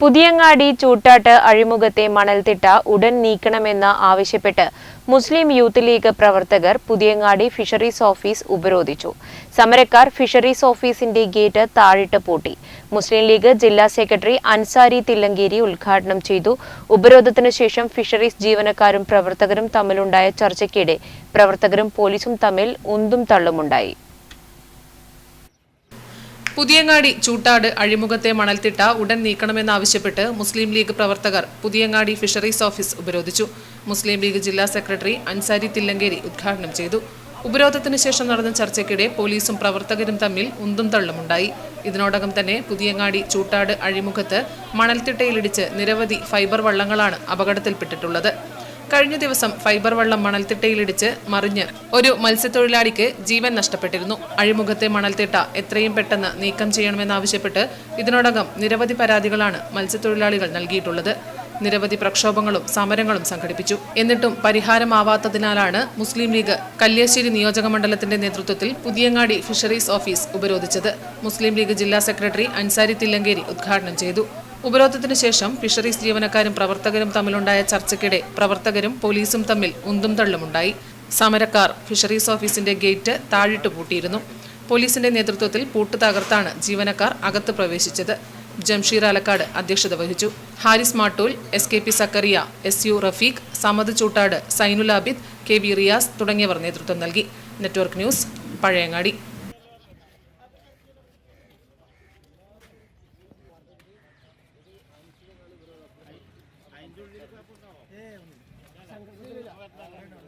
പുതിയങ്ങാടി ചൂട്ടാട്ട് അഴിമുഖത്തെ മണൽത്തിട്ട ഉടൻ നീക്കണമെന്ന് ആവശ്യപ്പെട്ട് മുസ്ലിം youth league പ്രവർത്തകർ പുതിയങ്ങാടി ഫിഷറീസ് ഓഫീസ് ഉപരോധിച്ചു. സമരക്കാർ ഫിഷറീസ് ഓഫീസിന്റെ ഗേറ്റ് താഴിട്ട് പൂട്ടി. മുസ്ലിം ലീഗ് ജില്ലാ സെക്രട്ടറി അൻസാരി തില്ലങ്കേരി ഉദ്ഘാടനം ചെയ്തു. ഉപരോധത്തിനു ശേഷം ഫിഷറീസ് ജീവനക്കാരും പ്രവർത്തകരും തമ്മിലുണ്ടായ ചർച്ചയ്ക്കിടെ പ്രവർത്തകരും പോലീസും തമ്മിൽ ഉന്തും തള്ളുമുണ്ടായി. പുതിയങ്ങാടി ചൂട്ടാട് അഴിമുഖത്തെ മണൽത്തിട്ട ഉടൻ നീക്കണമെന്നാവശ്യപ്പെട്ട് മുസ്ലിം ലീഗ് പ്രവർത്തകർ പുതിയങ്ങാടി ഫിഷറീസ് ഓഫീസ് ഉപരോധിച്ചു. മുസ്ലിം ലീഗ് ജില്ലാ സെക്രട്ടറി അൻസാരി തില്ലങ്കേരി ഉദ്ഘാടനം ചെയ്തു. ഉപരോധത്തിന് ശേഷം നടന്ന ചർച്ചയ്ക്കിടെ പോലീസും പ്രവർത്തകരും തമ്മിൽ ഉന്തും തള്ളുമുണ്ടായി. ഇതിനോടകം തന്നെ പുതിയങ്ങാടി ചൂട്ടാട് അഴിമുഖത്ത് മണൽത്തിട്ടയിലിടിച്ച് നിരവധി ഫൈബർ വള്ളങ്ങളാണ് അപകടത്തിൽപ്പെട്ടിട്ടുള്ളത്. കഴിഞ്ഞ ദിവസം ഫൈബർ വള്ളം മണൽത്തിട്ടയിലിടിച്ച് മറിഞ്ഞ് ഒരു മത്സ്യത്തൊഴിലാളിക്ക് ജീവൻ നഷ്ടപ്പെട്ടിരുന്നു. അഴിമുഖത്തെ മണൽത്തിട്ട എത്രയും പെട്ടെന്ന് നീക്കം ചെയ്യണമെന്നാവശ്യപ്പെട്ട് ഇതിനോടകം നിരവധി പരാതികളാണ് മത്സ്യത്തൊഴിലാളികൾ നൽകിയിട്ടുള്ളത്. നിരവധി പ്രക്ഷോഭങ്ങളും സമരങ്ങളും സംഘടിപ്പിച്ചു. എന്നിട്ടും പരിഹാരമാവാത്തതിനാലാണ് മുസ്ലിം ലീഗ് കല്യാശ്ശേരി നിയോജക മണ്ഡലത്തിന്റെ നേതൃത്വത്തിൽ പുതിയങ്ങാടി ഫിഷറീസ് ഓഫീസ് ഉപരോധിച്ചത്. മുസ്ലിം ലീഗ് ജില്ലാ സെക്രട്ടറി അൻസാരി തില്ലങ്കേരി ഉദ്ഘാടനം ചെയ്തു. ഉപരോധത്തിന് ശേഷം ഫിഷറീസ് ജീവനക്കാരും പ്രവർത്തകരും തമ്മിലുണ്ടായ ചർച്ചയ്ക്കിടെ പ്രവർത്തകരും പോലീസും തമ്മിൽ ഉന്തും തള്ളുമുണ്ടായി. സമരക്കാർ ഫിഷറീസ് ഓഫീസിന്റെ ഗേറ്റ് താഴിട്ട് പൂട്ടിയിരുന്നു. പോലീസിന്റെ നേതൃത്വത്തിൽ പൂട്ട് തകർത്താണ് ജീവനക്കാർ അകത്ത് പ്രവേശിച്ചത്. ജംഷീർ ആലക്കാട് അധ്യക്ഷത വഹിച്ചു. Haris Mattool S K P Zakariya S U Rafeeq Samad Choottad Sainul Abid K V Riyas തുടങ്ങിയവർ നേതൃത്വം നൽകി. Network news Pazhayangadi. 예, 오늘.